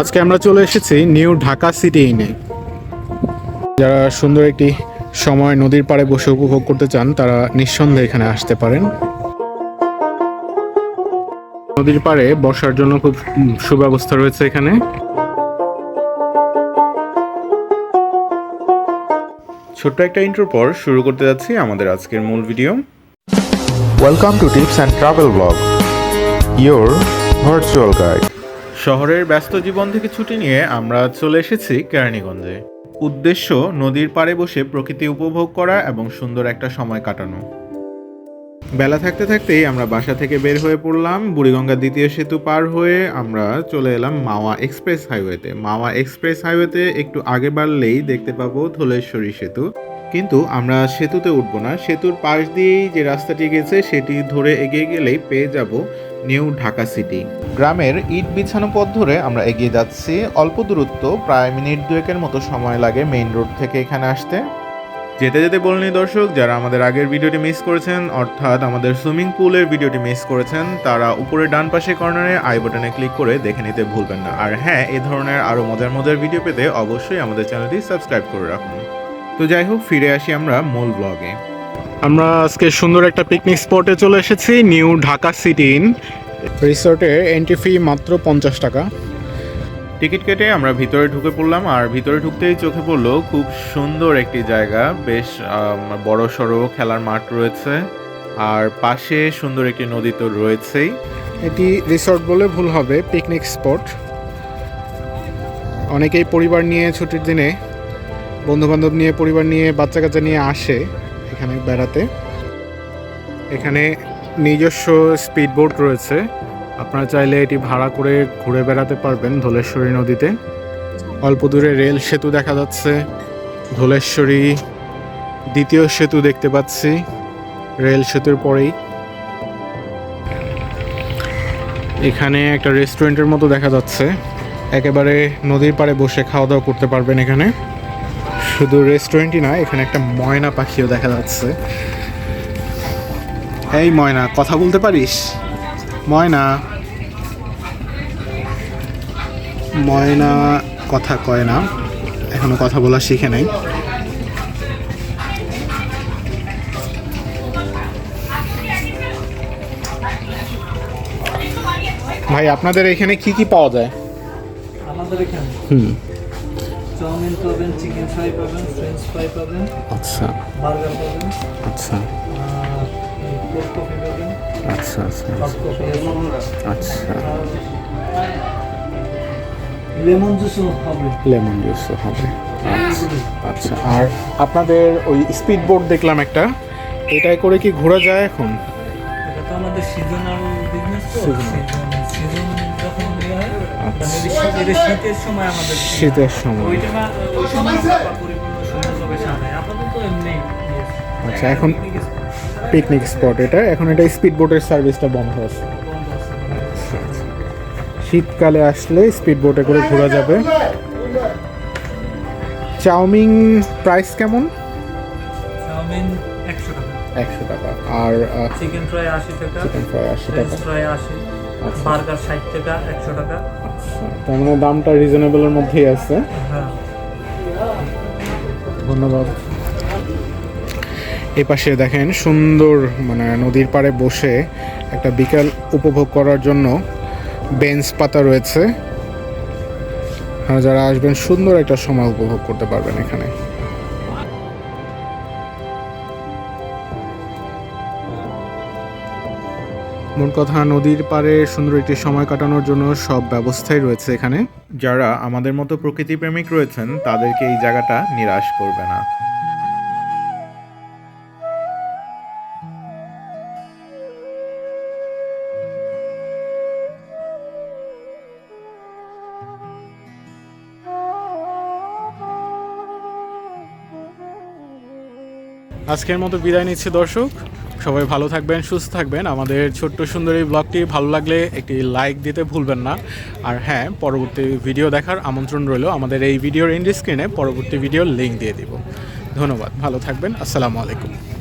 আজকে আমরা চলে এসেছি নিউ ঢাকা সিটি ইনে। যারা সুন্দর একটি সময় নদীর পাড়ে বসে উপভোগ করতে চান তারা নিঃসন্দেহে এখানে আসতে পারেন। নদীর পাড়ে বসার জন্য খুব সুব্যবস্থা রয়েছে এখানে। ছোট্ট একটা ইন্ট্রোর পর শুরু করতে যাচ্ছি আমাদের আজকের মূল video. Welcome to tips and travel Vlog, your virtual guide. শহরের ব্যস্ত জীবন থেকে ছুটি নিয়ে আমরা চলে এসেছি কেরানীগঞ্জে। উদ্দেশ্য, নদীর পাড়ে বসে প্রকৃতি উপভোগ করা এবং সুন্দর একটা সময় কাটানো। বেলা থাকতে থাকতেই আমরা বাসা থেকে বের হয়ে পড়লাম, বুড়িগঙ্গা দ্বিতীয় সেতু পার হয়ে আমরা চলে এলাম মাওয়া এক্সপ্রেস হাইওয়েতে। মাওয়া এক্সপ্রেস হাইওয়েতে একটু আগে বাড়লেই দেখতে পাবো ধলেশ্বরী সেতু। কিন্তু আমরা সেতুতে উঠবো না, সেতুর পাশ দিয়েই যে রাস্তাটি গেছে, সেটি ধরে এগিয়ে গেলেই পেয়ে যাব নিউ ঢাকা সিটি। গ্রামের ইট বিছানো পথ ধরে আমরা এগিয়ে যাচ্ছি। অল্প দূরত্ব প্রায় মিনিট দুয়েকের মতো সময় লাগে মেইন রোড থেকে এখানে আসতে। যেতে যেতে বলনি দর্শক যারা আমাদের আগের ভিডিওটি মিস করেছেন অর্থাৎ আমাদের সুইমিং পুলের ভিডিওটি মিস করেছেন তারা উপরে ডান পাশে কর্নারে আই বাটনে ক্লিক করে দেখে নিতে ভুলবেন না। আর হ্যাঁ এ ধরনের আরও মজার মজার ভিডিও পেতে অবশ্যই আমাদের চ্যানেলটি সাবস্ক্রাইব করে রাখুন। তো যাই হোক ফিরে আসি আমরা মূল ব্লগে আমরা আজকে সুন্দর একটা পিকনিক স্পটে চলে এসেছি নিউ ঢাকা সিটি ইন রিসোর্টের এন্ট্রি ফি মাত্র পঞ্চাশ টাকা। টিকিট কেটে আমরা ভিতরে ঢুকে পড়লাম আর ভিতরে ঢুকতেই চোখে পড়ল খুব সুন্দর একটি জায়গা। বেশ বড় সড়ো খেলার মাঠ রয়েছে আর পাশে সুন্দর একটি নদী তো রয়েছেই। এটি রিসর্ট বলে ভুল হবে পিকনিক স্পট অনেকেই পরিবার নিয়ে ছুটির দিনে বন্ধুবান্ধব নিয়ে পরিবার নিয়ে বাচ্চা কাচ্চা নিয়ে আসে। এখানে বেড়াতে। এখানে নিজস্ব স্পিড বোট রয়েছে। আপনারা চাইলে এটি ভাড়া করে ঘুরে বেড়াতে পারবেন ধলেশ্বরী নদীতে। অল্প দূরে রেল সেতু দেখা যাচ্ছে। ধলেশ্বরী দ্বিতীয় সেতু দেখতে পাচ্ছি। রেল সেতুর পরেই। এখানে একটা রেস্টুরেন্টের মতো দেখা যাচ্ছে। একেবারে নদীর পাড়ে বসে খাওয়া দাওয়া করতে পারবেন এখানে। শুধু রেস্টুরেন্টই না এখানে একটা ময়না পাখিও দেখা যাচ্ছে। এই ময়না কথা বলতে পারিস? ময়না। ময়না কথা কয় না এখনও কথা বলা শিখে নাই। ভাই আপনাদের এখানে কি কি পাওয়া যায়? আমাদের এখানে? হুম। চাউমিন পাবেন চিকেন ফ্রাই পাবেন ফ্রেঞ্চ ফ্রাই পাবেন আচ্ছা। বার্গার পাবেন আচ্ছা। আর কোল্ড কফি পাবেন আচ্ছা আচ্ছা হট কফি আচ্ছা। লেমন জুসও হবে। লেমন জুসও হবে। আচ্ছা আচ্ছা। আর আপনাদের ওই স্পিড বোট দেখলাম একটা এটাই করে কি ঘোরা যায় এখন? এটা তো আমাদের সিজনাল বিজনেস তো শীতের সময় আমাদের শীতের আচ্ছা এখন পিকনিক স্পট এটা। এখন এটা স্পিড বোটের সার্ভিসটা বন্ধ আছে আচ্ছা আচ্ছা। শীতকালে আসলে স্পিড বোটে করে ঘোরা যাবে। চাউমিন প্রাইস কেমন? চাউমিন একশো টাকা। একশো টাকা। আর চিকেন ফ্রাই আশি টাকা। চিকেন ফ্রাই আশি টাকা। ফ্রাই আশি। বার্গার ষাট টাকা একশো টাকা। আচ্ছা তার মানে দামটা রিজনেবলের মধ্যেই আছে। হ্যাঁ। ধন্যবাদ। এই পাশে দেখেন সুন্দর মানে নদীর পাড়ে বসে একটা বিকাল উপভোগ করার জন্য বেঞ্চ পাতা রয়েছে। যারা আসবেন সুন্দর একটা সময় উপভোগ করতে পারবেন এখানে। মোট কথা নদীর পাড়ে সুন্দর একটি সময় কাটানোর জন্য সব ব্যবস্থাই রয়েছে এখানে। যারা আমাদের মতো প্রকৃতি প্রেমিক রয়েছেন তাদেরকে এই জায়গাটা নিরাশ করবে না। আজকের মতো বিদায় নিচ্ছি দর্শক। সবাই ভালো থাকবেন, সুস্থ থাকবেন। আমাদের ছোট্ট সুন্দর এই ব্লগটি ভালো লাগলে একটি লাইক দিতে ভুলবেন না। আর হ্যাঁ পরবর্তী ভিডিও দেখার আমন্ত্রণ রইল আমাদের এই ভিডিওর ইন্ডি স্ক্রিনে পরবর্তী ভিডিওর লিঙ্ক দিয়ে দিব। ধন্যবাদ, ভালো থাকবেন, আসসালামু আলাইকুম।